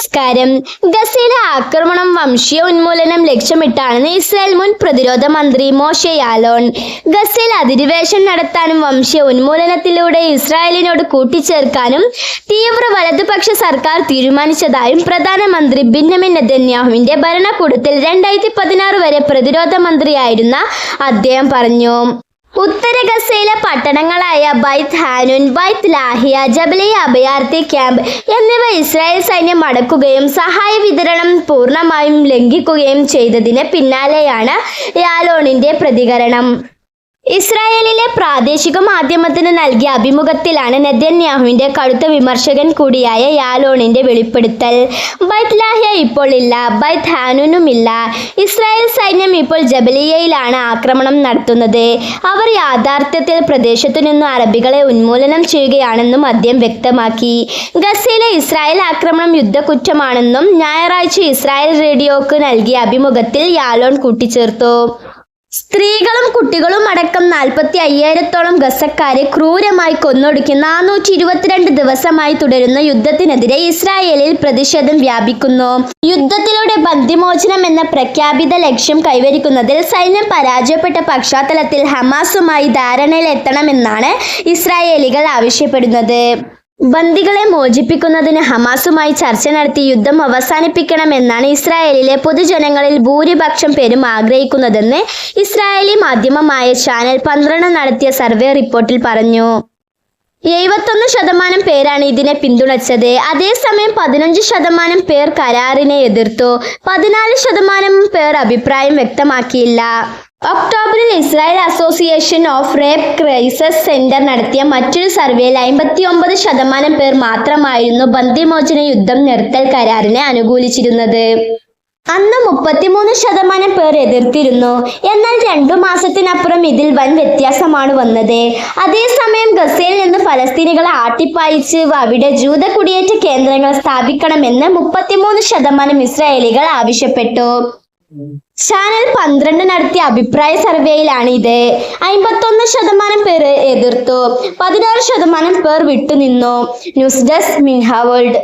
നമസ്കാരം. ഗസയിലെ ആക്രമണം വംശീയ ഉന്മൂലനം ലക്ഷ്യമിട്ടാണെന്ന് ഇസ്രായേൽ മുൻ പ്രതിരോധ മന്ത്രി മോശെ യാലോൺ. ഗസയിൽ അധിനിവേശം നടത്താനും വംശീയ ഉന്മൂലനത്തിലൂടെ ഇസ്രായേലിനോട് കൂട്ടിച്ചേർക്കാനും തീവ്ര വലതുപക്ഷ സർക്കാർ തീരുമാനിച്ചതായും പ്രധാനമന്ത്രി ബിന്നമിൻ നെതന്യാഹുവിന്റെ ഭരണകൂടത്തിൽ രണ്ടായിരത്തി പതിനാറ് വരെ പ്രതിരോധ മന്ത്രിയായിരുന്ന അദ്ദേഹം പറഞ്ഞു. ഉത്തര ഗസയിലെ പട്ടണങ്ങളായ ബൈത്ത് ഹാനുൻ ബൈത്ത് ലാഹിയ ജബലി അഭയാർത്ഥി ക്യാമ്പ് എന്നിവ ഇസ്രായേൽ സൈന്യം അടക്കുകയും സഹായ വിതരണം പൂർണമായും ലംഘിക്കുകയും ചെയ്തതിന് പിന്നാലെയാണ് യാലോണിന്റെ പ്രതികരണം. ഇസ്രായേലിലെ പ്രാദേശിക മാധ്യമത്തിന് നൽകിയ അഭിമുഖത്തിലാണ് നെതന്യാഹുവിന്റെ കടുത്ത വിമർശകൻ കൂടിയായ യാലോണിന്റെ വെളിപ്പെടുത്തൽ. ബൈത്ത് ലാഹ്യ ഇപ്പോൾ ഇല്ല ബൈത്ത് ഹാനുനുമില്ല ഇസ്രായേൽ സൈന്യം ഇപ്പോൾ ജബലിയയിലാണ് ആക്രമണം നടത്തുന്നത്. അവർ യാഥാർത്ഥ്യത്തിൽ പ്രദേശത്തു നിന്നും അറബികളെ ഉന്മൂലനം ചെയ്യുകയാണെന്നും അദ്ദേഹം വ്യക്തമാക്കി. ഗസയിലെ ഇസ്രായേൽ ആക്രമണം യുദ്ധക്കുറ്റമാണെന്നും ഞായറാഴ്ച ഇസ്രായേൽ റേഡിയോക്ക് നൽകിയ അഭിമുഖത്തിൽ യാലോൺ കൂട്ടിച്ചേർത്തു. സ്ത്രീകളും കുട്ടികളും അടക്കം നാൽപ്പത്തി അയ്യായിരത്തോളം ഗസക്കാരെ ക്രൂരമായി കൊന്നൊടുക്കി നാനൂറ്റി ഇരുപത്തിരണ്ട് ദിവസമായി തുടരുന്ന യുദ്ധത്തിനെതിരെ ഇസ്രായേലിൽ പ്രതിഷേധം വ്യാപിക്കുന്നു. യുദ്ധത്തിലൂടെ ബന്ധിമോചനം എന്ന പ്രഖ്യാപിത ലക്ഷ്യം കൈവരിക്കുന്നതിൽ സൈന്യം പരാജയപ്പെട്ട പശ്ചാത്തലത്തിൽ ഹമാസുമായി ധാരണയിലെത്തണമെന്നാണ് ഇസ്രായേലികൾ ആവശ്യപ്പെടുന്നത്. ബന്ദികളെ മോചിപ്പിക്കുന്നതിന് ഹമാസുമായി ചർച്ച നടത്തി യുദ്ധം അവസാനിപ്പിക്കണമെന്നാണ് ഇസ്രായേലിലെ പൊതുജനങ്ങളിൽ ഭൂരിപക്ഷം പേരും ആഗ്രഹിക്കുന്നതെന്ന് ഇസ്രായേലി മാധ്യമമായ ചാനൽ പന്ത്രണ്ട് നടത്തിയ സർവേ റിപ്പോർട്ടിൽ പറഞ്ഞു. എഴുപത്തൊന്ന് ശതമാനം പേരാണ് ഇതിനെ പിന്തുണച്ചത്. അതേസമയം പതിനഞ്ച് ശതമാനം പേർ കരാറിനെ എതിർത്തു. പതിനാല് ശതമാനം പേർ അഭിപ്രായം വ്യക്തമാക്കിയില്ല. ഒക്ടോബറിൽ Israel association of rape crisis centre നടത്തിയ മറ്റൊരു സർവേയിൽ അമ്പത്തി ഒമ്പത് ശതമാനം പേർ മാത്രമായിരുന്നു ബന്ദിമോചന യുദ്ധം നിർത്തൽ കരാറിനെ അനുകൂലിച്ചിരുന്നത്. അന്ന് മുപ്പത്തിമൂന്ന് ശതമാനം പേർ എതിർത്തിരുന്നു. എന്നാൽ രണ്ടു മാസത്തിനപ്പുറം ഇതിൽ വൻ വ്യത്യാസമാണ് വന്നത്. അതേസമയം ഗസയിൽ നിന്ന് ഫലസ്തീനികളെ ആട്ടിപ്പായിച്ച് അവിടെ ജൂത കുടിയേറ്റ കേന്ദ്രങ്ങൾ സ്ഥാപിക്കണമെന്ന് മുപ്പത്തിമൂന്ന് ശതമാനം ഇസ്രായേലികൾ ആവശ്യപ്പെട്ടു. ചാനൽ പന്ത്രണ്ട് നടത്തിയ അഭിപ്രായ സർവേയിലാണ് ഇത് അമ്പത്തൊന്ന് ശതമാനം പേർ എതിർത്തു. പതിനാറ് ശതമാനം പേർ വിട്ടുനിന്നു. ന്യൂസ് ഡെസ്ക് മിൻഹ വേൾഡ്.